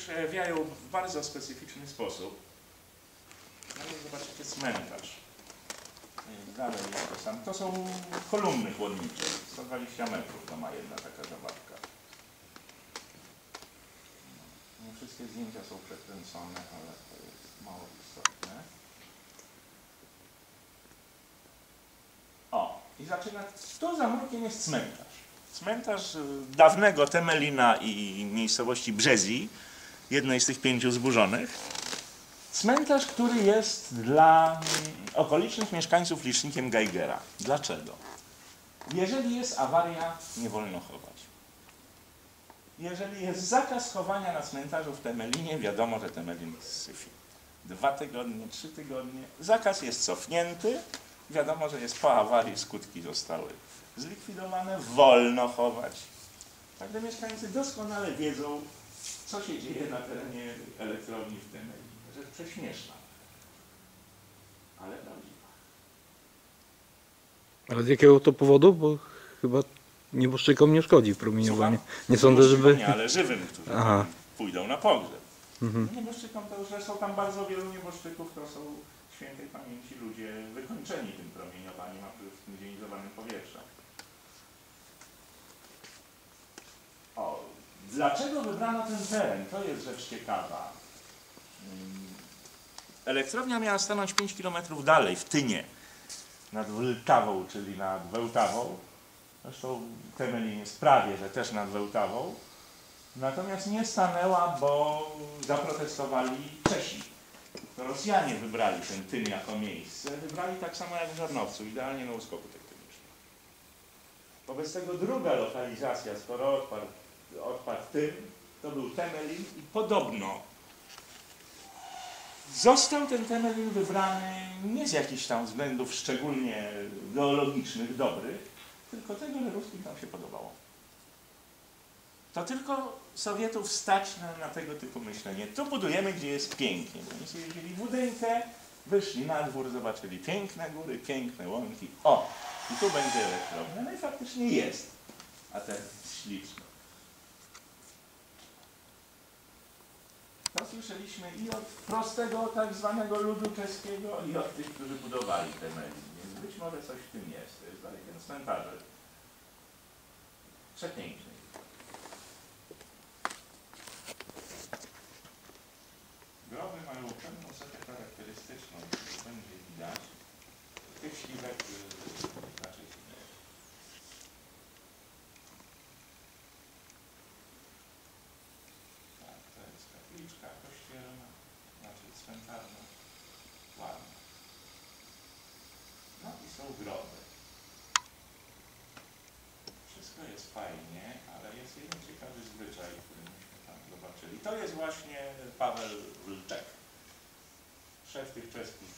przejawiają w bardzo specyficzny sposób. No zobaczycie cmentarz. Dalej jest to. To są kolumny chłodnicze. 120 metrów to ma jedna taka zabawka. Nie wszystkie zdjęcia są przekręcone, ale to jest mało istotne. O, i zaczyna. Tu za murkiem jest cmentarz. Cmentarz y, dawnego Temelina i miejscowości Brzezi, jednej z tych pięciu zburzonych. Cmentarz, który jest dla okolicznych mieszkańców licznikiem Geigera. Dlaczego? Jeżeli jest awaria, nie wolno chować. Jeżeli jest zakaz chowania na cmentarzu w Temelinie, wiadomo, że Temelin syfi. Dwa tygodnie, trzy tygodnie. Zakaz jest cofnięty. Wiadomo, że jest po awarii, skutki zostały zlikwidowane. Wolno chować. Także mieszkańcy doskonale wiedzą, co się dzieje na terenie elektrowni w Temelinie. Rzecz prześmieszna, ale prawdziwa. Ale z jakiego to powodu? Bo chyba nieboszczykom nie szkodzi promieniowanie. Słucham? Nie sądzę, żeby... Nie, ale żywym, którzy Aha. pójdą na pogrzeb. Mhm. Nieboszczykom to już zresztą tam bardzo wielu nieboszczyków to są świętej pamięci ludzie wykończeni tym promieniowaniem, a przede wszystkim zjonizowanym powietrzem. O, dlaczego wybrano ten teren? To jest rzecz ciekawa. Elektrownia miała stanąć 5 km dalej, w Tynie, nad Wltawą, czyli nad Wełtawą. Zresztą Temelin jest prawie, że też nad Wełtawą. Natomiast nie stanęła, bo zaprotestowali Czesi. Rosjanie wybrali ten Tyn jako miejsce. Wybrali tak samo jak w Żarnowcu, idealnie na uskoku tektonicznym. Wobec tego druga lokalizacja, skoro odpadł, odpadł Tyn, to był Temelin i podobno został ten Temelin wybrany nie z jakichś tam względów szczególnie geologicznych, dobrych, tylko tego, że ruskim tam się podobało. To tylko Sowietów stać na, na tego typu myślenie. Tu budujemy, gdzie jest pięknie. Oni sobie wzięli budynkę, wyszli na dwór, zobaczyli piękne góry, piękne łąki. O, i tu będzie elektrownia. No i faktycznie jest. A ten śliczny. To słyszeliśmy i od prostego tak zwanego ludu czeskiego, i od tych, którzy budowali te media. Więc być może coś w tym jest. To jest dalej ten. Przepiękny. Groby mają pewną cechę charakterystyczną, to będzie widać. Tych śliwek yy, raczej się nie. Tak, to jest kapliczka kościelna, znaczy cmentarna. Ładna. No i są. Wszystko jest fajnie, ale jest jeden ciekawy zwyczaj, który tam zobaczyli. To jest właśnie Paweł Wlczek, szef tych czeskich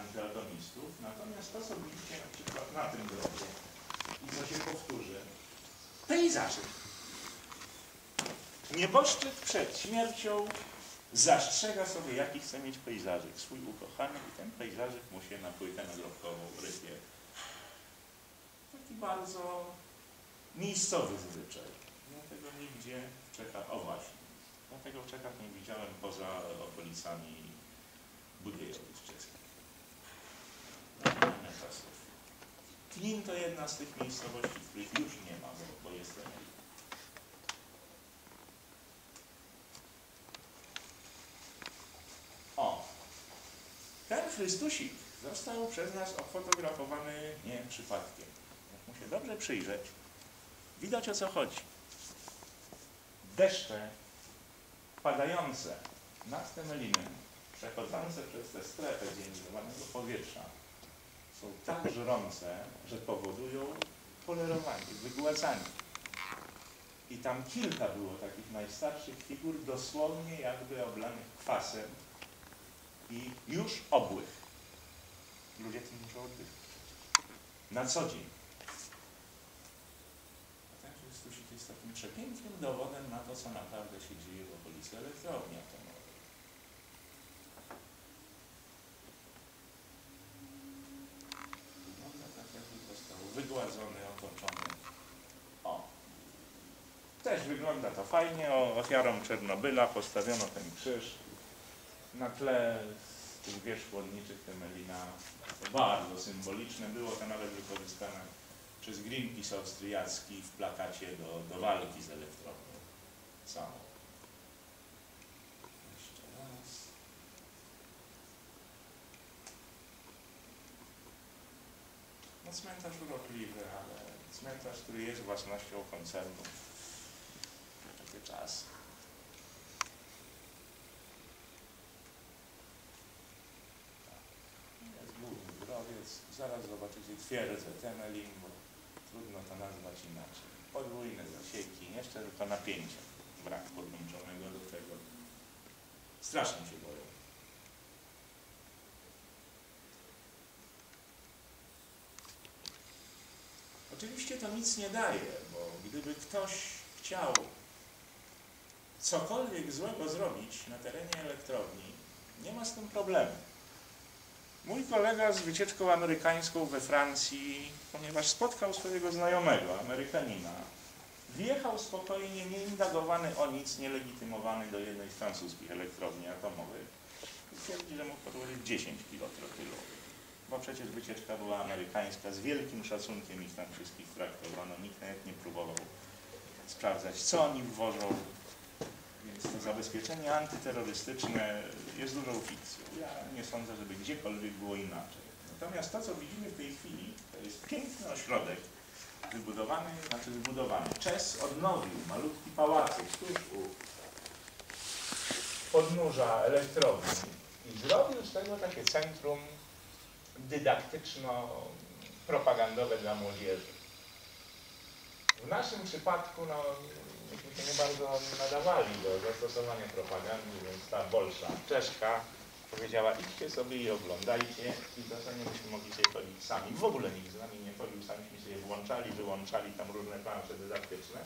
antyatomistów. Natomiast to, co widzicie na przykład na tym grobie i co się powtórzy, pejzażyk. Nieboszczyk przed śmiercią zastrzega sobie, jaki chce mieć pejzażyk, swój ukochany i ten pejzażyk mu się na płytę nagrobkową rypie. Taki bardzo miejscowy zwyczaj. Ja tego nigdzie Czechach, o właśnie, ja tego w Czechach nie widziałem poza okolicami Budziejowic czeskich. Klin to jedna z tych miejscowości, których już nie ma, bo, bo jest O! Ten Chrystusik został przez nas ofotografowany nie przypadkiem. Jak mu się dobrze przyjrzeć, widać o co chodzi. Deszcze padające nad Temelinem, przechodzące przez tę strefę zjonizowanego powietrza, są tak żrące, że powodują polerowanie, wygładzanie. I tam kilka było takich najstarszych figur, dosłownie jakby oblanych kwasem i już obłych. Ludzie tym muszą oddychać. Na co dzień. A ten Chrystusik jest takim przepięknym dowodem na to, co naprawdę się dzieje w okolicy elektrowni atomowej. Wygląda tak, jakby został wygładzony, otoczony. O! też wygląda to fajnie. O, ofiarą Czernobyla postawiono ten krzyż na tle tych wież chłodniczych Temelina. Bardzo symboliczne. Było to nawet wykorzystane przez Greenpeace austriacki w plakacie do, do walki z elektrownią samą. Jeszcze raz. No cmentarz urokliwy, ale cmentarz, który jest własnością koncernu. Takie czasy. Zaraz zobaczycie twierdzę Temelin, bo trudno to nazwać inaczej. Podwójne zasieki, jeszcze tylko napięcia. Brak podłączonego do tego. Strasznie się boją. Oczywiście to nic nie daje, bo gdyby ktoś chciał cokolwiek złego zrobić na terenie elektrowni, nie ma z tym problemu. Mój kolega z wycieczką amerykańską we Francji, ponieważ spotkał swojego znajomego, Amerykanina, wjechał spokojnie, nieindagowany o nic, nielegitymowany do jednej z francuskich elektrowni atomowych i twierdzi, że mógł podłożyć 10 kg trotylu. Bo przecież wycieczka była amerykańska, z wielkim szacunkiem ich tam wszystkich traktowano, nikt nawet nie próbował sprawdzać, co oni wwożą. Zabezpieczenie antyterrorystyczne jest dużą fikcją. Ja nie sądzę, żeby gdziekolwiek było inaczej. Natomiast to, co widzimy w tej chwili, to jest piękny ośrodek wybudowany, znaczy wybudowany. Czes odnowił malutki pałacyk tuż u podnóża elektrowni i zrobił z tego takie centrum dydaktyczno-propagandowe dla młodzieży. W naszym przypadku no, myśmy się nie bardzo nadawali do zastosowania propagandy, więc ta bolsza czeszka powiedziała idźcie sobie i oglądajcie i w zasadzie myśmy mogli sobie chodzić sami. W ogóle nikt z nami nie chodził, samiśmy sobie włączali, wyłączali tam różne plansze dydaktyczne.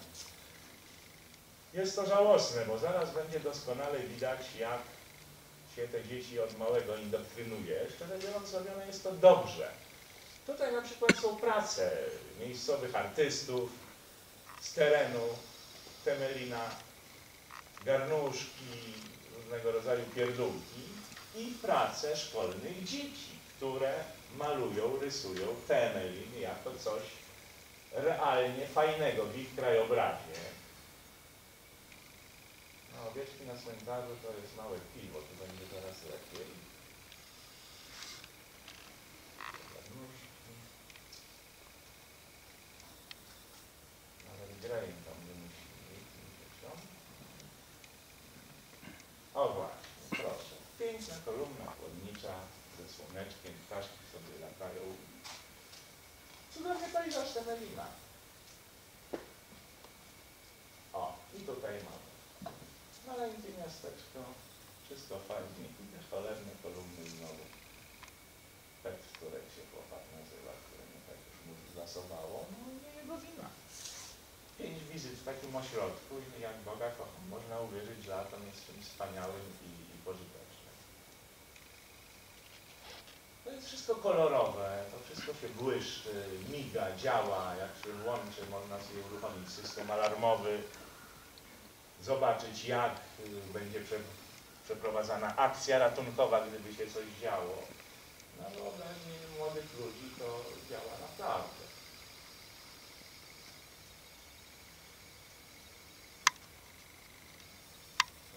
Jest to żałosne, bo zaraz będzie doskonale widać, jak się te dzieci od małego indoktrynuje. Szczerze biorąc, zrobione jest to dobrze. Tutaj na przykład są prace miejscowych artystów z terenu Temelina, garnuszki, różnego rodzaju pierdółki i prace szkolnych dzieci, które malują, rysują Temelin jako coś realnie fajnego w ich krajobrazie. No, owieczki na cmentarzu to jest małe piwo, to będzie teraz lepiej. Garnuszki. Nawet grain tam nie musi mieć, muszą. O właśnie, proszę. Piękna kolumna chłodnicza ze słoneczkiem, ptaszki sobie latają. Cudowny pejzaż Temelina. O, i tutaj mamy maleńkie miasteczko, wszystko fajnie i te cholerne kolumny znowu. Tekst, którego się chłopak nazywa, który mnie tak już mu zasobało, no nie jego wina. Pięć wizyt w takim ośrodku i jak Boga kocham, można uwierzyć, że atom jest czymś wspaniałym i, i pożytecznym. To jest wszystko kolorowe, to wszystko się błyszczy, miga, działa, jak się włączy, można sobie uruchomić system alarmowy, zobaczyć jak y, będzie prze, przeprowadzana akcja ratunkowa, gdyby się coś działo. Na wyobraźnię młodych ludzi to działa naprawdę.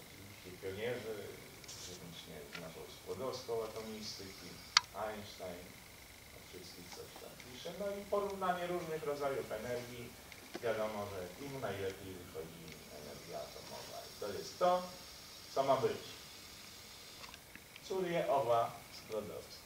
Oczywiście pionierzy, włącznie z naszą skłodowską atomistyki, Einstein, o wszystkich coś tam pisze. No i porównanie różnych rodzajów energii. Wiadomo, że im najlepiej wychodzi energia atomowa. I to jest to, co ma być. Curie owa Skłodowska.